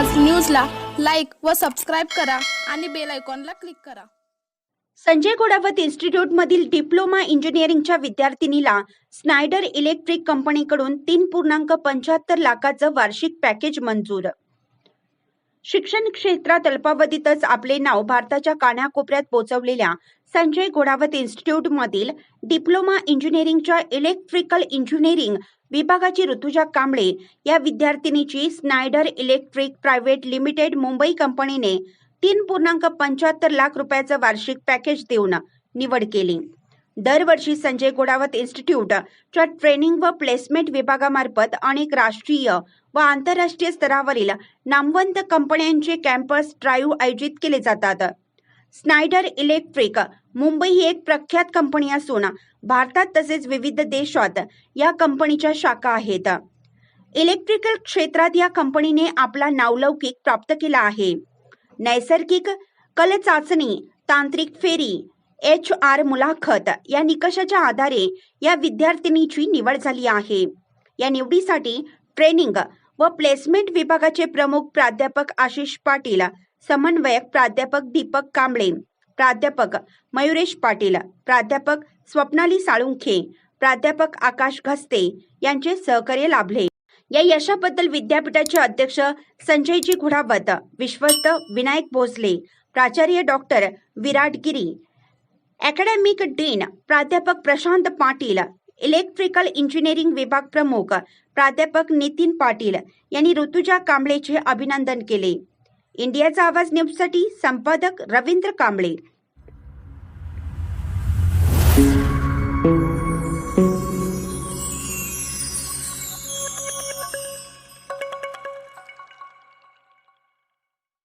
आज न्यूजला लाईक व सबस्क्राईब करा आणि बेल आयकॉनला क्लिक करा. संजय गोडावत इन्स्टिट्यूट मधील डिप्लोमा इंजिनिअरिंगच्या विद्यार्थिनीला स्नायडर इलेक्ट्रिक कंपनीकडून तीन पूर्णांक पंच्याहत्तर लाखाचं वार्षिक पॅकेज मंजूर. शिक्षण क्षेत्रात अल्पावधीतच आपले नाव भारताच्या कानाकोपऱ्यात पोहोचवलेल्या संजय घोडावत इन्स्टिट्यूटमधील डिप्लोमा इंजिनिअरिंगच्या इलेक्ट्रिकल इंजिनिअरिंग विभागाची ऋतुजा कांबळे या विद्यार्थिनीची Schneider electric private limited Mumbai कंपनीने तीन पूर्णांक पंच्याहत्तर लाख रुपयाचं वार्षिक पॅकेज देऊन निवड केली. दरवर्षी संजय गोडावत इन्स्टिट्यूटच्या ट्रेनिंग व प्लेसमेंट विभागामार्फत अनेक राष्ट्रीय व आंतरराष्ट्रीय स्तरावरील नामवंत कंपन्यांचे कॅम्पस ड्राईव्ह आयोजित केले जातात. स्नायडर इलेक्ट्रिक मुंबई ही एक प्रख्यात कंपनी असून भारतात तसेच विविध देशात या कंपनीच्या शाखा आहेत. इलेक्ट्रिकल क्षेत्रात या कंपनीने आपला नावलौकिक प्राप्त केला आहे. नैसर्गिक कल चाचणी तांत्रिक फेरी एच आर मुलाखत या निकषाच्या आधारे या विद्यार्थिनीची निवड झाली आहे. या निवडीसाठी ट्रेनिंग व प्लेसमेंट विभागाचे प्रमुख प्राध्यापक आशिष पाटील समन्वयक प्राध्यापक दीपक कांबळे प्राध्यापक मयुरेश पाटील प्राध्यापक स्वप्नाली साळुंखे प्राध्यापक आकाश घस्ते यांचे सहकार्य लाभले. या यशाबद्दल विद्यापीठाचे अध्यक्ष संजयजी घुडावत विश्वस्त विनायक भोसले प्राचार्य doctor Virat Giri academic dean प्राध्यापक प्रशांत पाटील इलेक्ट्रिकल इंजिनिअरिंग विभाग प्रमुख प्राध्यापक नितीन पाटील यांनी ऋतुजा कांबळेचे अभिनंदन केले. इंडियाचा आवाज न्यूजसाठी संपादक रवींद्र कांबळे.